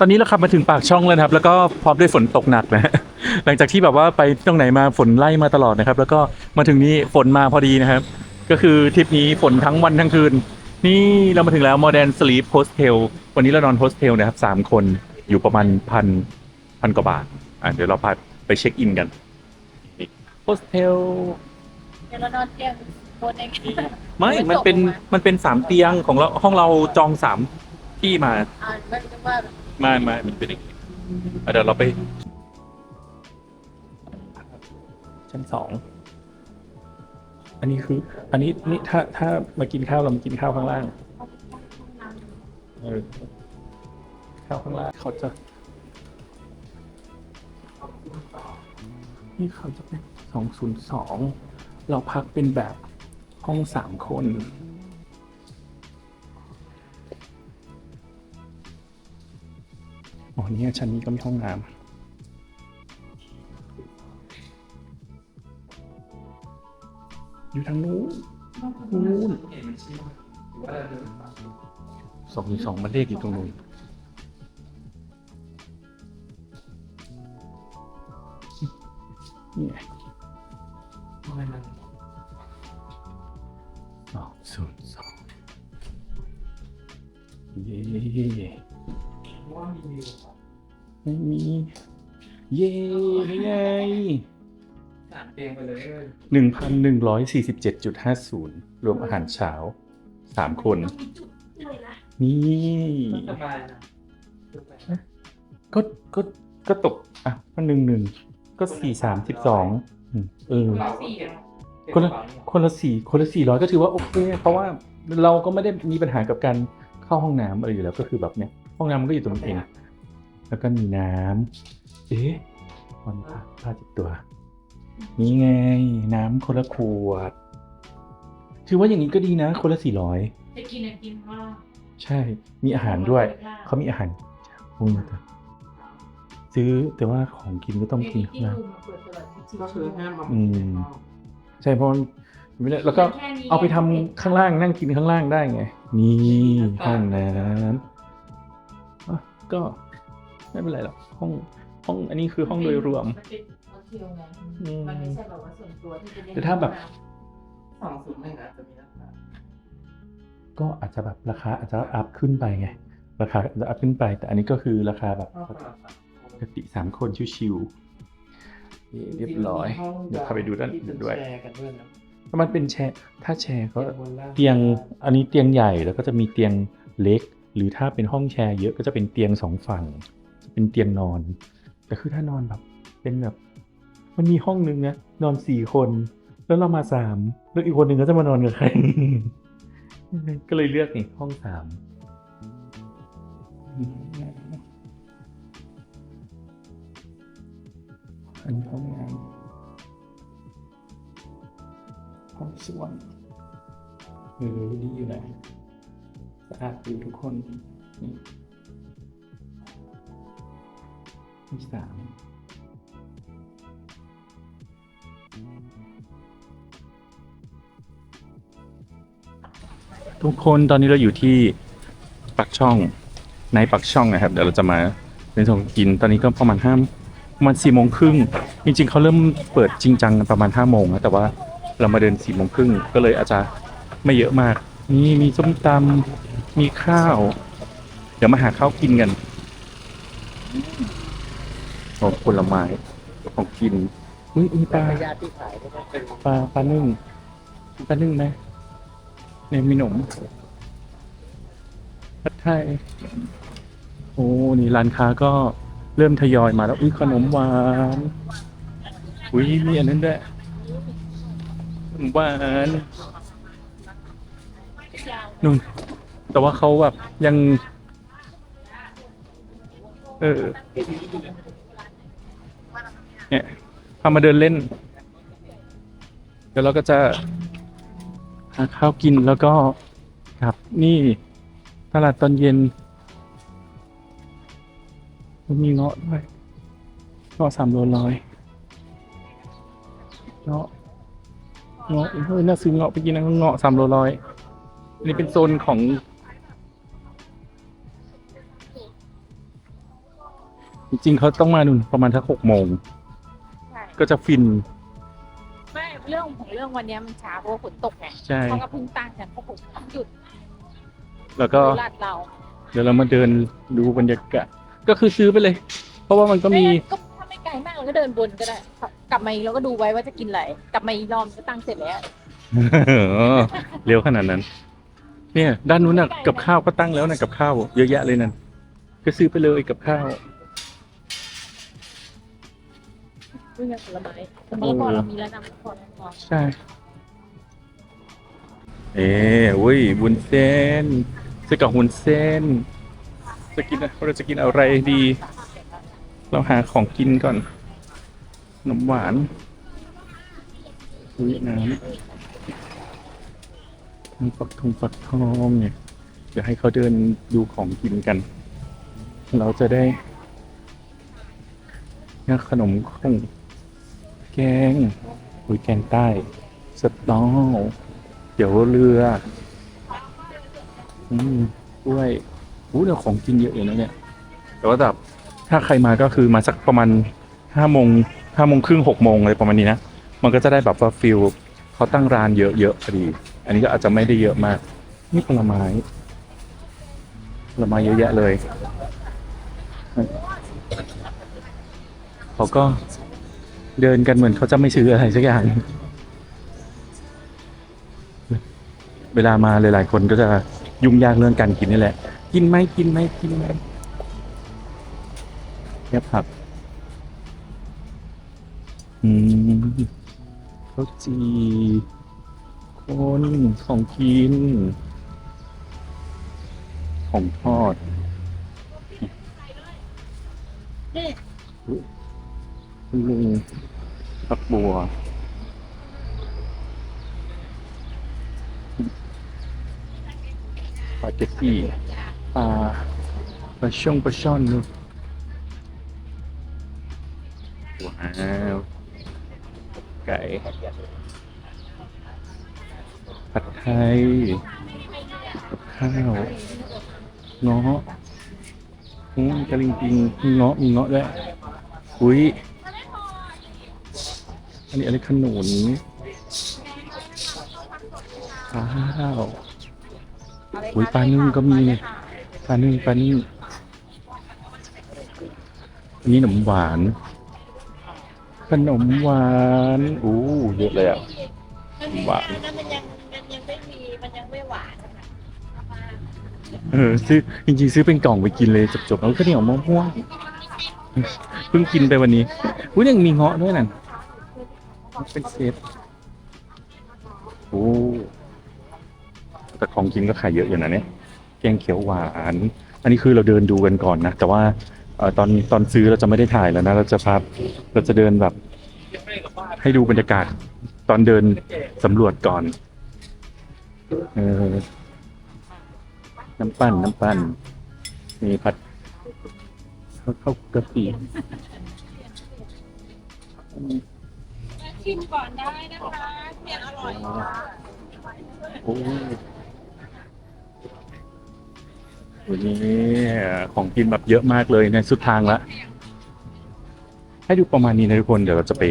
ตอนนี้เราขับมาถึงปากช่องแล้วนะครับ แล้วก็พร้อมด้วยฝนตกหนักนะฮะหลังจากที่แบบว่าไปตรงไหนมาฝนไล่มาตลอดนะครับ แล้วก็มาถึงนี้ฝนมาพอดีนะครับ ก็คือทริปนี้ฝนทั้งวันทั้งคืน นี่เรามาถึงแล้ว Modern Sleep Hostel วันนี้เรานอนโฮสเทลนะครับสามคนอยู่ประมาณพันพันกว่าบาทอะเดี๋ยวเราพาไปเช็คอินกันนี่โฮสเทลเดี๋ยวเรานอนเตียงบนเองไม่ไม่มันเป็นตกลงมามันเป็นสามเตียงของเราห้องเราจองสามที่มาอ่าไม่รู้ว่า มามามันเป็นอย่างนี้อะเดี๋ยวเราไปชั้นสอง อันนี้คือ อันนี้นี่ถ้าถ้ามากินข้าวเรามากินข้าวข้างล่างเออข้าวข้างล่างเขาจะ นี่เขาจะเป็นสองศูนย์สอง เราพักเป็นแบบห้องสามคน นี่ชั้นนี้ก็มีห้องน้ำอยู่ทางนู้นนู้นสองหนึ่งสองมันเลขอยู่ตรงนู้นนี่ไงสองศูนย์สองเย้ ไม่มี เย้นี่ไงสามเตียงไปเลยหนึ่งพันหนึ่งร้อยสี่สิบเจ็ดจุดห้าศูนย์รวมอาหารเช้าสามคนนี่สบายนะก็ก็ก็ตกอะก็หนึ่งหนึ่งก็สี่สามสิบสองเออคนละ คนละสี่คนละสี่ร้อยก็ถือว่าโอเค เพราะว่าเราก็ไม่ได้มีปัญหากับการเข้าห้องน้ำอะไรอยู่แล้วก็คือแบบเนี้ยห้องน้ำมันก็อยู่ตรงนี้เอง แล้วก็มีน้ำเอ๊ะมันผ้าผ้าจิบตัว นี่ไง น้ำคนละขวด ถือว่าอย่างนี้ก็ดีนะ คนละสี่ร้อยจะกินอะกินว่าใช่ มีอาหารด้วย เขามีอาหารโอ้ยแต่ซื้อแต่ว่าของกินก็ต้องกินข้างล่างก็คือห้ามมาอืมใช่เพราะมันไม่ได้แล้วก็เอาไปทำข้างล่างนั่งกินข้างล่างได้ไง นี่ห้องน้ำอะก็ ไม่เป็นไรหรอกห้องห้องอันนี้คือห้องโดยรวม มันเป็นโฮเทลไงอืม มันไม่ใช่แบบว่าส่วนตัวที่จะเล่นแต่ถ้าแบบ สองศูนย์หนึ่งอาจจะมีราคาก็อาจจะแบบราคาอาจจะอัพขึ้นไปไง ราคาอาจจะอัพขึ้นไป แต่อันนี้ก็คือราคาแบบก็ประมาณสามปกติสามคนชิวๆนี่เรียบร้อย เดี๋ยวพาไปดูด้านอื่นด้วยแชร์กันด้วยนะถ้ามันเป็นแชร์ถ้าแชร์ก็บนล่างเตียงอันนี้เตียงใหญ่แล้วก็จะมีเตียงเล็ก หรือถ้าเป็นห้องแชร์เยอะก็จะเป็นเตียงสองฝั่งจะ เป็นเตียงนอน แต่คือถ้านอนแบบเป็นแบบ มันมีห้องนึงนะนอนสี่คน แล้วเรามาสามแล้วอีกคนหนึ่งก็จะมานอนกับใคร ก็เลยเลือกนี่ห้องสามอันนี้ห้องน้ำห้องส้วมเออดีอยู่นะสะอาดอยู่ทุกคนนี่ ห้องสามทุกคนตอนนี้เราอยู่ที่ปักช่องในปักช่องนะครับ เดี๋ยวเราจะมาเป็นของกินตอนนี้ก็ประมาณห้าประมาณสี่โมงครึ่งจริงๆเขาเริ่มเปิดจริงจังประมาณห้าโมงนะแต่ว่าเรามาเดินสี่โมงครึ่งก็เลยอาจจะไม่เยอะมากนี่มีส้มตำมีข้าว เดี๋ยวมาหาข้าวกินกัน โอ้ผลไม้ของกินอุ้ยมีปลาญาติที่ขายก็ต้องเป็นปลาปลานึ่งปลานึ่งไหมเนี่ยมีหนมผัดไทยโอ้นี่ร้านค้าก็เริ่มทยอยมาแล้วอุ้ยขนมหวานอุ้ยมีอันนั้นด้วยขนมหวานนู่นแต่ว่าเขาแบบยัง เออ เนี่ยพามาเดินเล่น เดี๋ยวเราก็จะหาข้าวกินแล้วก็กลับนี่ตลาดตอนเย็นมันมีเงาะด้วยเงาะสามโลร้อยเงาะเงาะเฮ้ยน่าซื้อเงาะไปกินนะเงาะสามโลร้อยอันนี้เป็นโซนของจริงๆเขาต้องมานู่นประมาณทักหกโมง ก็จะฟิน ไม่เรื่องของเรื่องวันเนี้ยมันช้าเพราะว่าฝนตกไงใช่ เขาก็เพิ่งตั้งกันเพราะผมหยุดแล้วก็ ลาดเราเดี๋ยวเรามาเดินดูบรรยากาศก็คือซื้อไปเลย เพราะว่ามันก็มี ไงั้นก็ถ้าไม่ไกลมากเราก็เดินบนก็ได้กลับมาอีกเราก็ดูไว้ว่าจะกินอะไรกลับมาอีกรอบก็ตั้งเสร็จแล้ว เร็วขนาดนั้น เนี่ย ด้านนู้นน่ะกับข้าวก็ตั้งแล้วนะกับข้าวเยอะแยะเลยนั่นก็ซื้อไปเลยกับข้าว เรื่องผลไม้ผลไม้พอเรามีแล้วนะพอแล้วพอใช่ เอ้อุ้ยวุ้นเส้นซื้อกับวุ้นเส้น จะกินเราจะกินอะไรดี เราหาของกินก่อนขนมหวานอุ้ยน้ำน้ำฟักทองฟักทองเนี่ย เดี๋ยวให้เขาเดินดูของกินกัน เราจะได้เนี่ยขนมคง แกงอุ้ยแกงใต้ สตอเดี๋ยวเรือ อืมกล้วยอู้เดี๋ยวของกินเยอะอยู่นะเนี่ย แต่ว่าแบบถ้าใครมาก็คือมาสักประมาณห้าโมงห้าโมงครึ่งหกโมงอะไรประมาณนี้นะ มันก็จะได้แบบว่าฟิลเขาตั้งร้านเยอะๆพอดี อันนี้ก็อาจจะไม่ได้เยอะมาก นี่ผลไม้ผลไม้เยอะแยะเลย เขาก็ เดินกันเหมือนเขาจะไม่ซื้ออะไรสักอย่าง เวลามาหลาย ๆ คนก็จะยุ่งยากเรื่องการกินนี่แหละ กินไหมกินไหมกินไหมเนี่ยผักอืมข้าวจีคนของกิน ของทอดคุ ณลุงผักบัวสปาเกตตี้ปลาปลาช่องปลาช่อนนู่นว้าวไก่ผัดไทยกับข้าวเงาะอืมกะลิงปิงมีเงาะมีเงาะด้วยอุ้ยอั นนี้อะไรขนุนข้าวอุ๊ยปลานึ่งก็มีเนี่ยปลานึ่งปลานึ่งนี่ขนมหวาน ขนมหวานอู้เยอะเลยอะหวานมันยังมันยังไม่มีมันยังไม่หวานเออซื้อจริงๆ ซื้อเป็นกล่องไปกินเลยจบๆแล้วก็เหนียวมะม่วงเพิ่งกินไปวันนี้อุ้ยยังมีเงาะด้วยนั่น เป็นเซตโอ้แต่ของกินก็ขายเยอะอยู่นะเนี่ยแกงเขียวหวาน อันนี้คือเราเดินดูกันก่อนนะ แต่ว่าตอนตอนซื้อเราจะไม่ได้ถ่ายแล้วนะ เราจะพาเราจะเดินแบบ ให้ดูบรรยากาศตอนเดินสำรวจก่อนเออน้ำปั้นน้ำปั้น มีผัดข้าวข้าวกะปิ ชิมก่อนได้นะคะเพียงอร่อยค่ะโอ้วันนี้ของกินแบบเยอะมากเลยในสุดทางละให้ดูประมาณนี้นะทุกคนเดี๋ยวเราจะไป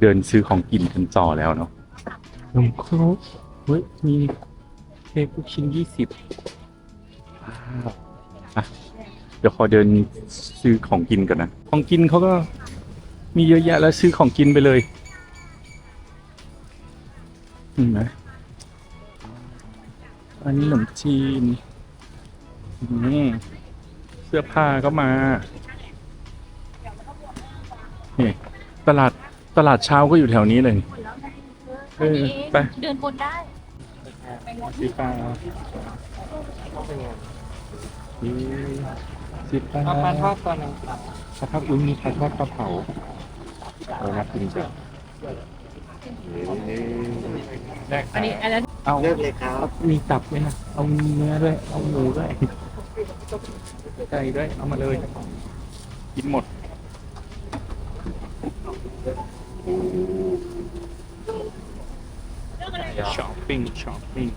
เดินซื้อของกินกันต่อแล้วเนาะนมครกเฮ้ยมีเค้กลูกชิ้นยี่สิบว้าวอะเดี๋ยวขอเดินซื้อของกินก่อนนะ ของกินเขาก็มีเยอะแยะแล้วซื้อของกินไปเลยเห็ นไหมอันนี้ขนมจีนอืมเสื้อผ้าก็มานี่ตลาดตลาดเช้าก็อยู่แถวนี้เลยเออไปเดินบนได้สีฟ้าสีฟ้าเอาปลาทอดตัวหนึงครับปลาทอดอุ้ยมีปลาทอดปลาเผาเอานะกินจ้ะ อันนี้อันนั้นเอาเลือกเลยครับมีตับไหมนะเอาเนื้อด้วย เอาหมูด้วยไก่ด้วย เอามาเลย กินหมดช้อปปิ้งช้อปปิ้ง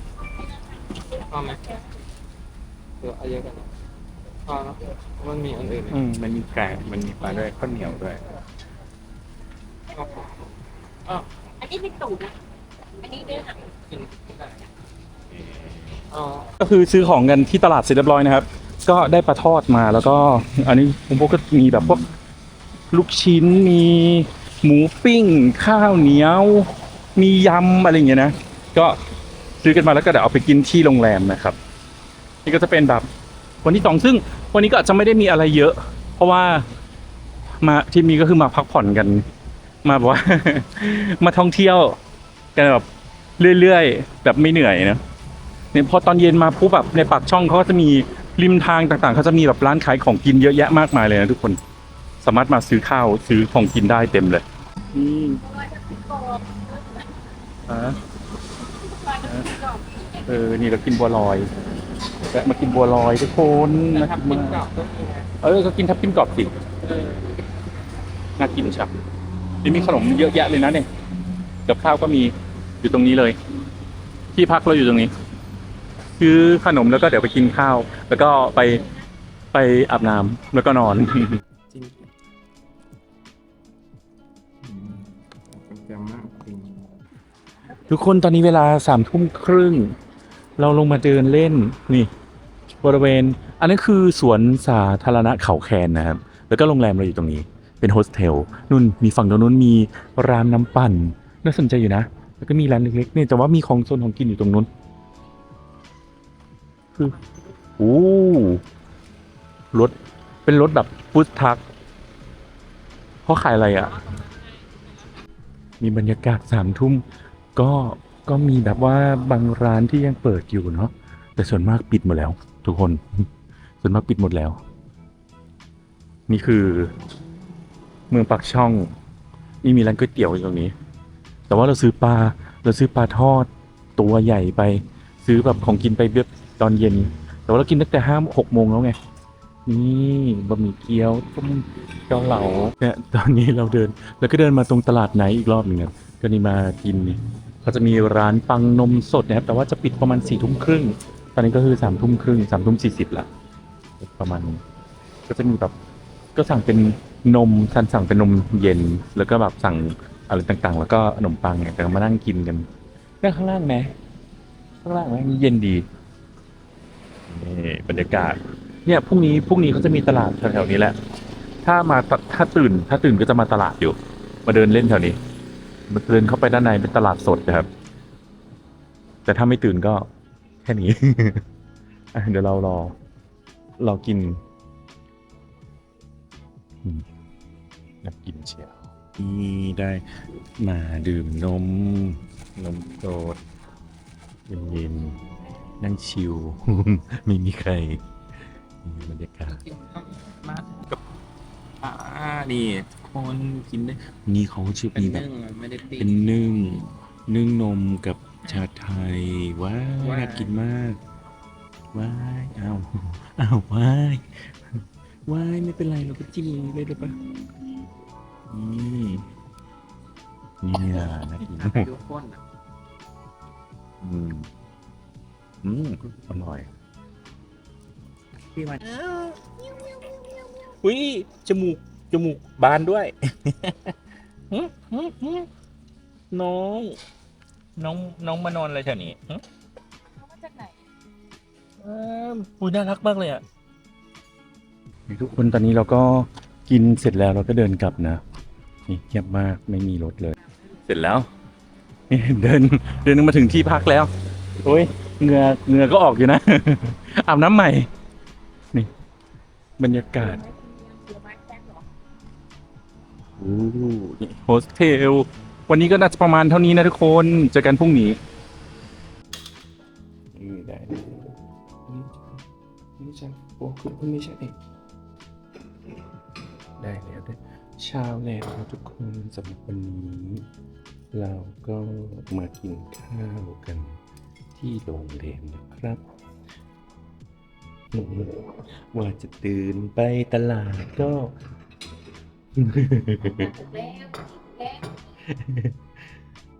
เอาไหมเดี๋ยวเอาเยอะกันพอแล้วมันมีอันอื่นอืมมันมีไก่มันมีปลาด้วยข้าวเหนียวด้วยอัน นี้เป็นตูดนะอันนี้เนื้อหนังอ๋อก็คือซื้อของกันที่ตลาดเสร็จเรียบร้อยนะครับ ก็ได้ปลาทอดมาแล้วก็ อันนี้ผมพวกก็มีแบบพวกลูกชิ้นมีหมูปิ้ง ข้าวเหนียว มียำอะไรอย่างเงี้ยนะ ก็ซื้อกันมาแล้วก็เดี๋ยวเอาไปกินที่โรงแรมนะครับ นี่ก็จะเป็นแบบวันที่สองซึ่งวันนี้ก็อาจจะไม่ได้มีอะไรเยอะ เพราะว่ามาที่มีก็คือมาพักผ่อนกัน มาแบบว่า มาท่องเที่ยวกันแบบเรื่อยๆแบบไม่เหนื่อยนะเนี่ยพอตอนเย็นมาปุ๊บแบบในปากช่องเขาก็จะมีริมทางต่างๆเขาจะมีแบบร้านขายของกินเยอะแยะมากมายเลยนะทุกคนสามารถมาซื้อข้าวซื้อของกินได้เต็มเลยนี่ลอยจะเป็นกรอบอะลอยจะเป็นกรอบเออ นี่เรากินบัวลอยแวะมากินบัวลอยทุกคนแต่น่าทับกินมากกรอเออก็กินทับทิมกรอบสิน่ากินชับ นี่มีขนมเยอะแยะเลยนะเนี่ยกับข้าวก็มีอยู่ตรงนี้เลย ที่พักเราอยู่ตรงนี้ ซื้อขนมแล้วก็เดี๋ยวไปกินข้าว แล้วก็ไปไปอาบน้ำแล้วก็นอนจริงมากจริงทุกคนตอนนี้เวลาสามทุ่มครึ่ง เราลงมาเดินเล่นนี่ บริเวณ อันนั้คือสวนสาธารณะเขาแคนนะครับ แล้วก็โรงแรมเราอยู่ตรงนี้ เป็นโฮสเทลนู่นมีฝั่งตรงนู้นมีร้านน้ำปั่นน่าสนใจอยู่นะแล้วก็มีร้านเล็กๆเนี่ยแต่ว่ามีของโซนของกินอยู่ตรงนู้นคือโอ้รถเป็นรถแบบฟู้ดทักเขาขายอะไรอะ มีบรรยากาศสามทุ่มก็ก็มีแบบว่าบางร้านที่ยังเปิดอยู่เนาะแต่ส่วนมากปิดหมดแล้ว ทุกคน ส่วนมากปิดหมดแล้ว นี่คือ เมืองปักช่องนี่มีร้านก๋วยเตี๋ยวอยู่ตรงนี้ แต่ว่าเราซื้อปลาเราซื้อปลาทอดตัวใหญ่ไป ซื้อแบบของกินไปแบบตอนเย็น แต่ว่าเรากินตั้งแต่ห้าหกโมงแล้วไงนี่บะหมี่เกี๊ยวต้มเกาเหลาเนี่ยตอนนี้เราเดิน แล้วก็เดินมาตรงตลาดไหนอีกรอบหนึ่งก็นี่มากินนี่เขาจะมีร้านปังนมสดนะครับแต่ว่าจะปิดประมาณสี่ทุ่มครึ่งตอนนี้ก็คือสามทุ่มครึ่งสามทุ่มสี่สิบละประมาณนี้ก็จะมีแบบก็สั่งเป็น นมสั่งสั่งเป็นนมเย็น แล้วก็แบบสั่งอะไรต่างๆ แล้วก็ขนมปังเนี่ยแต่ก็มานั่งกินกันนั่งข้างล่างไหมข้างล่างไหมเย็นดีนี่บรรยากาศ เนี่ยพรุ่งนี้พรุ่งนี้เขาจะมีตลาดแถวๆนี้แหละ ถ้ามาตถ้าตื่น ถ้าตื่นก็จะมาตลาดอยู่ มาเดินเล่นแถวนี้มาเดินเข้าไปด้านในเป็นตลาดสดนะครับ แต่ถ้าไม่ตื่นก็แค่นี้อะเดี๋ยวเรารอรอกิน อืมอยากกินเชียวนี่ได้มาดื่มนม นมสดเย็นๆนั่งชิว ไม่มีใครนี่บรรยากาศกินข้าวมากกับอ่านี่คนกินได้นี่เขาชื่อเป็นมีแบบนึ่งอะไม่ได้ปิ้งเป็นนึ่งนึ่งนมกับชาไทยว้ายว้ายน่ากินมากว้ายอ้าวอ้าวว้าย ว้ายไม่เป็นไรเราก็จิ้มเลยได้ปะนี่เนี่ยน่ากินอายุข้นอะอืมอืมอร่อยพี่วันอุ้ยจมูกจมูกบานด้วยหึหึหึน้อง น้องน้องมานอนอะไรแถวนี้หึเอามาจากไหนเอออุ้ยน่ารักมากเลยอะ ทุกคนตอนนี้เราก็กินเสร็จแล้วเราก็เดินกลับนะนี่เงียบมากไม่มีรถเลย เสร็จแล้วนี่เดินเดินมาถึงที่พักแล้วโอ้ยเหงื่อเหงื่อก็ออกอยู่นะอาบน้ำใหม่นี่บรรยากาศเสือไม้แป๊กเหรอโอ้นี่โฮสเทลวันนี้ก็น่าจะประมาณเท่านี้นะทุกคนเจอกันพรุ่งนี้ได้ไม่ใช่โอ้คุณไม่ใช่เอง ได้แล้วด้เช้าแล้วทุกคนสำหรับวันนี้ เราก็มากินข้าวกันที่โรงแรมนะครับ ว่าจะตื่นไปตลาดก็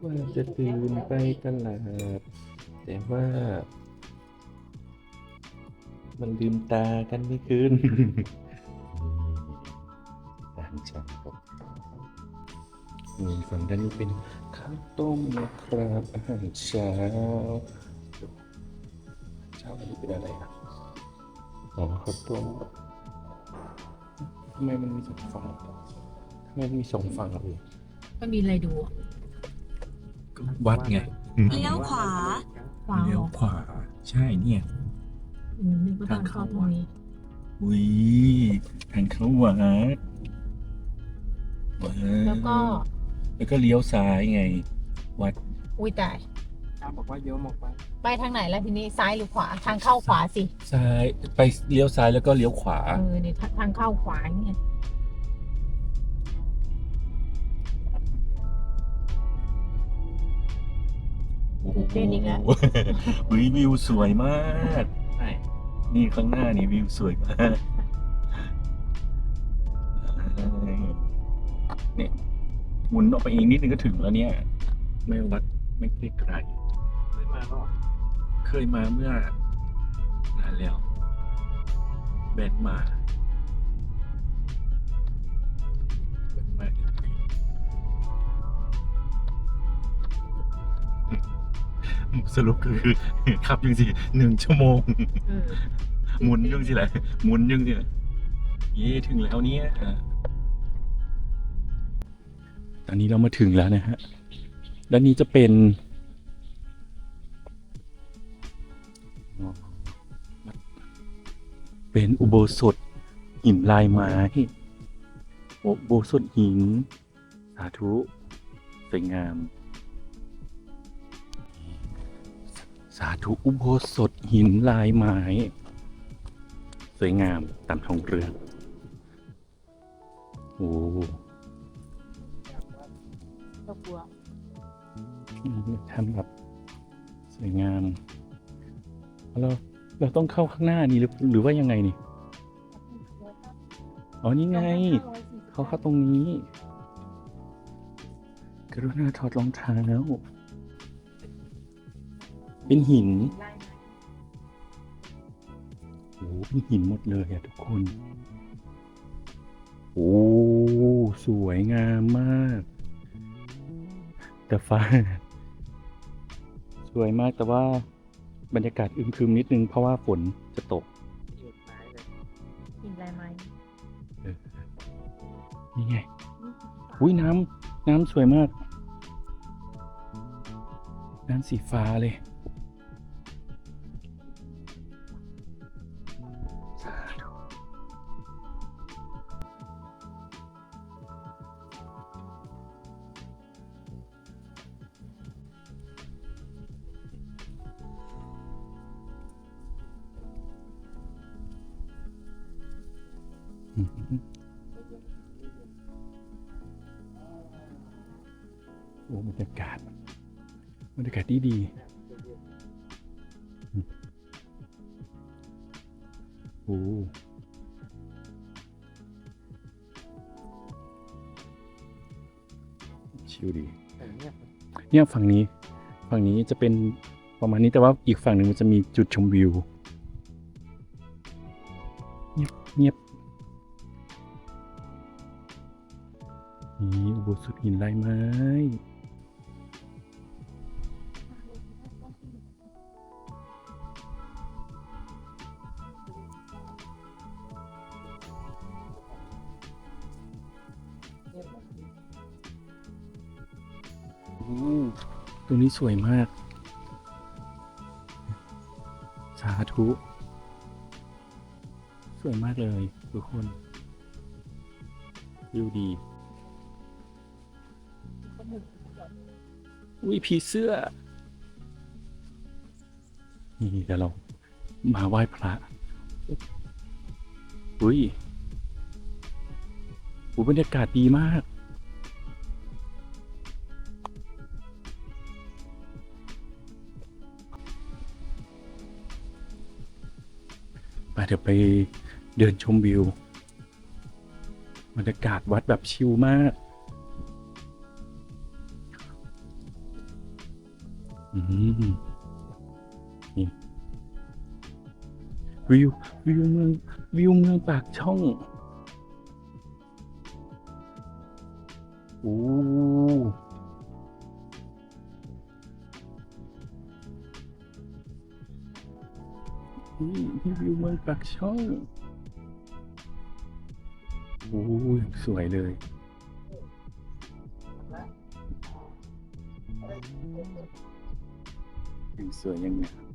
ว่าจะตื่นไปตลาด แต่ว่า มันลืมตากันไม่คืนาหารเช้าครับนี่ฝั่งด้านนี้เป็นข้าวต้มนะครับอาหารเช้าเช้าอันนี้เป็นอะไรนะอ๋อข้าวต้มทำไมมันมีสองฝั่งทำไมมีสองฝั่งอะพี่ก็มีอะไรดูอะวัดไงเลี้ยวขวา ขวาเหรเลี้ยวอขวา ใช่เนี่ยอืมนึกว่าทางเข้าตรงนี้ อุ้ยทางเข้าวัดว้า แล้วก็ แล้วก็เลี้ยวซ้ายไง วัด อุ้ยตายน้ำบอกว่าเยอะหมกไปไปทางไหนล่ะทีนี้ซ้ายหรือขวาทางเข้าขวาสิซ้ายไปเลี้ยวซ้ายแล้วก็เลี้ยวขวา เออเนี่ยทางทางเข้าขวาเนี่ยตื่นเต้นอีกแล้วโโหอุ้ยวิวสวยมากใช่นี่ข้างหน้านี่วิวสวยมาก เนี่ยหมุนออกไปอีกนิดนึงก็ถึงแล้วเนี่ย ไม่วัดไม่ไกลไกลเคยมาก็เคยมาเมื่อนานแล้วแบนมาแบนมาถึงปีสรุปคือขับยังสิหนึ่งชั่วโมงเออหมุนยังสิแหละหมุนยังสิเย่ถึงแล้วเนี่ย ตอนนี้เรามาถึงแล้วนะฮะ ด้านนี้จะเป็นเป็น อุโบสถหินลายไม้อุโบสถหิน สาธุ สวยงาม สาธุอุโบสถหินลายไม้ สวยงามตามทองเรืองโอ้ ก็กลัวทำแบบสวยงามเราเราต้องเข้าข้างหน้านี่หรือหรือว่ายังไงนี่ อ๋อ นี่ไง เขาเข้าตรงนี้ กรุณาถอดรองเท้าแล้วเป็นหินโอ้เป็นหินหมดเลยอะทุกคน โอ้ สวยงามมาก แต่ฟ้าสวยมากแต่ว่าบรรยากาศอึมครึมนิดนึงเพราะว่าฝนจะตกหยุดไม้เลยกินอะไรไหมนี่ไงอุ้ยน้ำน้ำสวยมาก น้ำสีฟ้าเลย โอ้บรรยากาศบรรยากาศดีดีอืมโอ้ชิวดีแต่เงียบเนี่ยฝั่งนี้ฝั่งนี้จะเป็นประมาณนี้แต่ว่าอีกฝั่งหนึ่งมันจะมีจุดชมวิว เงียบเงียบ นี่อุโบสถหินลายไม้โอ้ตรงนี้สวยมาก สาธุ สวยมากเลย ทุกคนวิวดี อุ้ยผีเสื้อ นี่เดี๋ยวเรามาไหว้พระอุ้ยอุ้ยบรรยากาศดีมาก ไปเดี๋ยวไปเดินชมวิว บรรยากาศวัดแบบชิลมาก วิววิวเมืองวิวเมืองปากช่องโอ้นี่นี่วิวเมืองปากช่องโอ้ยสวยเลยยังสวยยังไง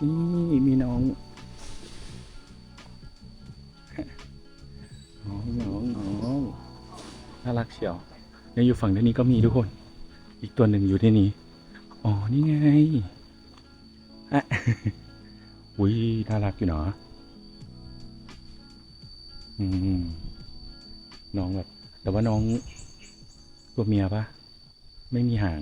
นี่มีน้องน้องน้องน้องน่ารักเชียวเนี่ยอยู่ฝั่งด้านนี้ก็มีทุกคน อีกตัวหนึ่งอยู่ที่นี้ อ๋อ นี่ไงอะอุ้ยน่ารักอยู่เนาะอืม น้องแบบ แต่ว่าน้องตัวเมียปะไม่มีหาง